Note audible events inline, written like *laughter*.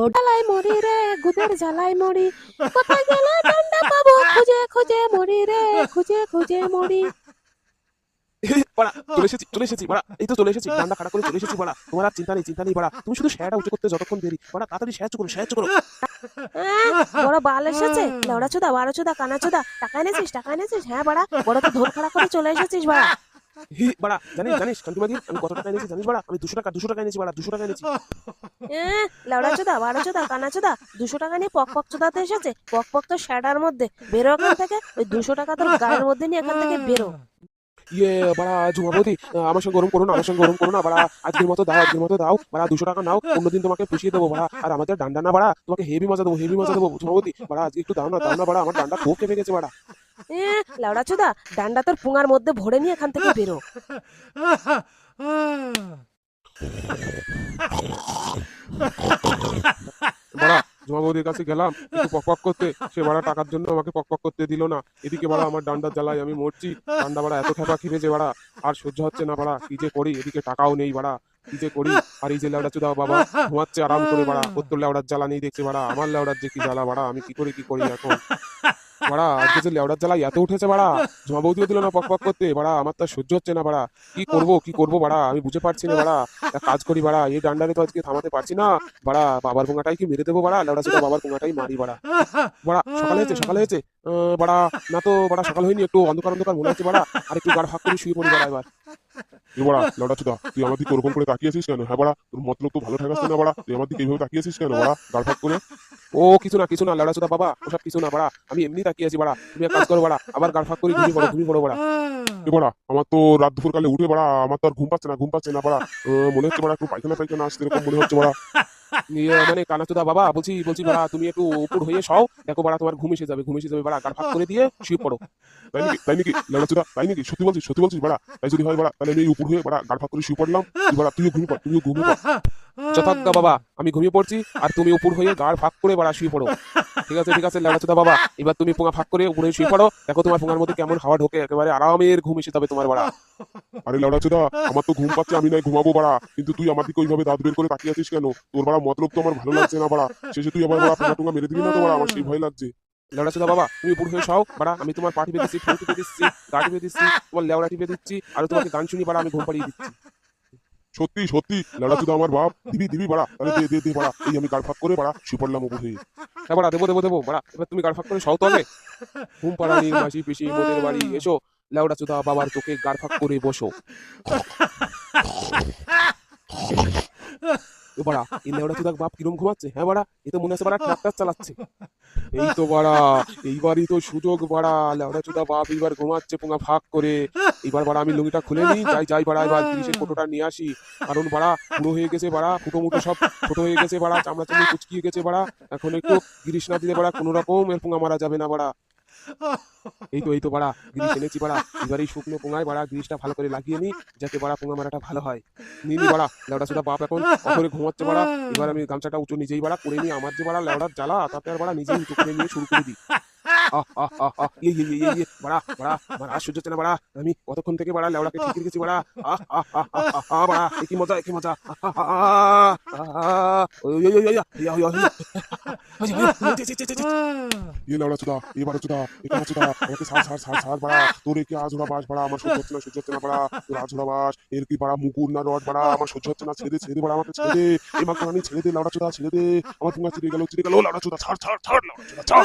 ও জ্বালাই মরি রে গুদের জ্বালাই মরি। কোথায় গেলে ডান্ডা পাবো? খুঁজে খুঁজে মরি রে খুঁজে খুঁজে মরি। বাড়া চলে এসেছি চলে এসেছি বাড়া। এই তো চলে এসেছি ডান্ডা খাড়া করে চলে এসেছি বাড়া। তোমার আর চিন্তা নেই চিন্তা নেই বাড়া। তুমি শুধু শ্যাটা উঁচু করতে যতক্ষণ দেরি। বাড়া তাড়াতাড়ি সাহায্য করো সাহায্য করো। বড় বাল এসেছে। লেওড়া চোদা বারো চোদা কানা চোদা টাকা এনেছিস টাকা এনেছিস? হ্যাঁ বাড়া। বড় তো ধর খাড়া করে চলে এসেছিস বাড়া। বাড়া জানিস জানিস কান্তিমাদি আমি কত টাকা এনেছি জানিস বাড়া আমি দুশো টাকা দুশো টাকা এনেছি বাড়া দুশো টাকা এনেছি। এ, চোদা বারো চোদা কানা চোদা দুশো টাকা নিয়ে পক পক চোদাতে এসেছে পক পক তো শ্যাডার মধ্যে বেরো এখান থেকে ওই দুশো টাকা তোর গায়ের মধ্যে নিয়ে এখান থেকে বেরো। ইয়ে বাড়া ঝুমাবতী আমার সঙ্গে গরম করো না আমার সঙ্গে গরম করো না বাড়া আজকের মতো দাও আজকের মতো দাও বাড়া দুশো টাকা নাও অন্যদিন তোমাকে পুষিয়ে দেবো বাড়া আর আমাদের ডান্ডা না বাড়া তোমাকে হেভি মজা দেবো হেভি মজা দেবো ঝুমাবতী বাড়া আজকে একটু দাও না দাও না বাড়া আমার ডান্ডা খুব কেঁপে গেছে বাড়া। এ লেওড়া চোদা, ডান্ডা তোর পুঙার মধ্যে ভরে নিয়ে এখান থেকে বেরো। বাড়া কাছে গেলাম, একটু পক পক করতে। সে বাড়া টাকার জন্য আমাকে পক পক করতে দিল না। এদিকে বাড়া আমার ডান্ডা জ্বালায় আমি মরছি। ডান্ডা বাড়া এত খেপা খিরেছে বাড়া, আর সহ্য হচ্ছে না বাড়া। কি যে করি, এদিকে টাকাও নেই বাড়া। কি যে করি, আর এই যে লেওড়া চুদা বাবা, ঘুমাচ্ছে আরাম করে বাড়া। ওর তো লেওড়ার জ্বালা নেই দেখছে বাড়া। আমার লেওড়ার যে কি জ্বালা বাড়া, আমি কি করে কি করি এখন? বাড়া *laughs* আজকে যে লেওড়ার জ্বালা এত উঠেছে বাড়া জমা বৌদিও দিল না পক করতে বাড়া আমার তো সহ্য হচ্ছে না বাড়া। কি করব কি করব বাড়া আমি বুঝে পারছি না বাড়া। একটা কাজ করি বাড়া এই ডান্ডারে তো আজকে থামাতে পারছি না। বাড়া বাবার পোঙাটাই কি মেরে দেবো বাড়া? লেওড়া চুদা বাবার পোঙাটাই মারি বাড়া। বাড়া সকালে হয়েছে সকালে হয়েছে। বাড়া না তো বাড়া সকাল হয়নি একটু অন্ধকার অন্ধকার মনে হচ্ছে বাড়া। আর একটু গাড় ফাঁক করে শুয়ে পড়ি বাড়া এবার। লড়া চুদা, তুই আমার দিকে ওরকম করে কেন? হ্যাঁ বড়া, তোর মতলব তো ভালো না বড়া? তুই আমার দিকে এইভাবে কেন বড়া? ফাঁক করে। ও, কিছু না কিছু না লড়া চুদা বাবা, ওসব কিছু না বড়া। আমি এমনি তাকিয়ে আছি বাড়া। তুমি এক কাজ করো বড়া, আবার গাড় ফাঁক করে ঘুমিয়ে পড়ো ঘুমিয়ে পড়ো বড়া। আমার তো রাত দুপুর কালে উঠে বড়া, আমার তো আর ঘুম পাচ্ছে না, ঘুম পাচ্ছে না বড়া। মনে হচ্ছে বড়া একটু পায়খানা পায়খানা আসছে, এরকম মনে হচ্ছে বড়া। ইয়ে মানে কানাচুদা বাবা, বলছি বলছি তুমি একটু উপর হয়ে সও দেখো বাড়া, তোমার ঘুম এসে যাবে, ঘুম এসে যাবে, বাড়া গাড় ফাঁক করে দিয়ে শুয়ে পড়ো। তাই নাকি তাই নাকি? তাই নাকি? সত্যি বলছিস সত্যি বলছিস, বাড়া? তাই যদি হয়, বাড়া, তাহলে আমি উপর হয়ে, বাড়া গাড় ফাঁক করে শুয়ে পড়লাম। বড়া, তুইও ঘুমিয়ে পড়, তুইও ঘুমিয়ে পড়। যথাজ্ঞা বাবা। আমি ঘুমিয়ে পড়ছি আর তুমি উপর হয়ে গাড় ফাঁক করে বাড়া শুয়ে পড়ো। ঠিক আছে ঠিক আছে লেড়াচোদা বাবা এবার তুমি পোঙা ফাঁক করে উপরে শুয়ে পড়ো। দেখো তোমার পোঙার মধ্যে কেমন হাওয়া ঢোকে একেবারে আরামের ঘুম এসে যাবে তোমার বাড়া। আরে লড়া চুদা আমার তো ঘুম পাচ্ছে আমি নাই ঘুমাবো বড়া। কিন্তু তুই আমার দিকে ওইভাবে দাঁত বের করে তাকিয়ে আছিস কেন? তোর বাড়া মতলব তো আমার ভালো লাগছে না বড়া। শেষে তুই আবার বড়া পোঙা টোঙা মেরে দিবি না তো বড়া? আমার সেই ভয় লাগছে। লেড়াচোদা বাবা তুমি উপর হয়ে সও বাড়া আমি তোমার পা টিপে দিচ্ছি ঠোঁট টিপে দিচ্ছি গা টিপে দিচ্ছি তোমার লেওড়া টিপে দিচ্ছি আর তোমাকে গান শুনি বাড়া আমি ঘুম পাড়িয়ে দিচ্ছি। সত্যি সত্যি লড়া চুদা আমার বাপ। দিবি দিবি, বাড়া। তাহলে দে দে দে, বড়া। এই আমি গাড় করে বাড়া শুয়ে পড়লাম উপর হয়ে হ্যাঁ বাড়া, দেবো দেবো দেবো, বাড়া। এবার তুমি গাড় করে সও তো আগে ঘুম পাড়ানির মাসি পিসি মোদের বাড়ি, এসো। লেওড়া চোদা বাবার চোখে গাড় ফাঁক করে বসো। ও বাড়া, এই লেওড়া চোদা বাপ কিরম ঘুমাচ্ছে? হ্যাঁ বাড়া, এ তো মনে হচ্ছে বাড়া, ট্রাক্টর চালাচ্ছে। এই তো বাড়া, এইবারই তো সুযোগ বাড়া। লেওড়া চোদা বাপ এইবার ঘুমাচ্ছে পোঙা ফাঁক করে। এবার বাড়া আমি লুঙ্গিটা খুলে নিই, যাই যাই বাড়া, এবার তিরিশের ফটোটা নিয়ে আসি। কারণ বাড়া পুরো হয়ে গেছে বাড়া, ফুটো মুটো সব ছোট হয়ে গেছে বাড়া চামড়া চামড়ি কুচকিয়ে গেছে বাড়া। এখন একটু গিরিশ না দিলে বাড়া কোনো রকম এর মারা যাবে না বাড়া। এই তো এই তো, বাড়া গিরিশ এনেছি বাড়া। এবার এই শুকনো পোঙায়, বাড়া গিরিশটা ভালো করে লাগিয়ে নি, যাতে, বাড়া, পোঙা মারাটা ভালো হয়। নিলি বাড়া, লেওড়া সুদা বাপ এখন অপরে ঘুমাচ্ছে, বাড়া। এবার আমি গামছাটা উঁচু নিজেই, বাড়া, করে নিই আমার যে, বাড়া, লেওড়ার জ্বালা, তাতে আর, বাড়া, নিজেই উঁচু করে নিয়ে শুরু করে দিই। আমি কতক্ষণ থেকে বাড়া লেওড়াকে ঠিক রেখেছি বাড়া বাড়া কি মজা কি মজা আজোড়া বাস বাড়া আমার সহ্য হচ্ছে বাড়া তোর বাসের কি বাড়া না রড বাড়া আমার সহ্য ছেড়ে ছেড়ে বাড়া ছেড়ে দে লাউড়া চুদা ছেড়ে দে আমার পুঙ্গা ছিঁড়ে গেল ছিঁড়ে গেল লাউড়া চুদা ছাড় ছাড় ছাড় লাউড়া চুদা ছাড়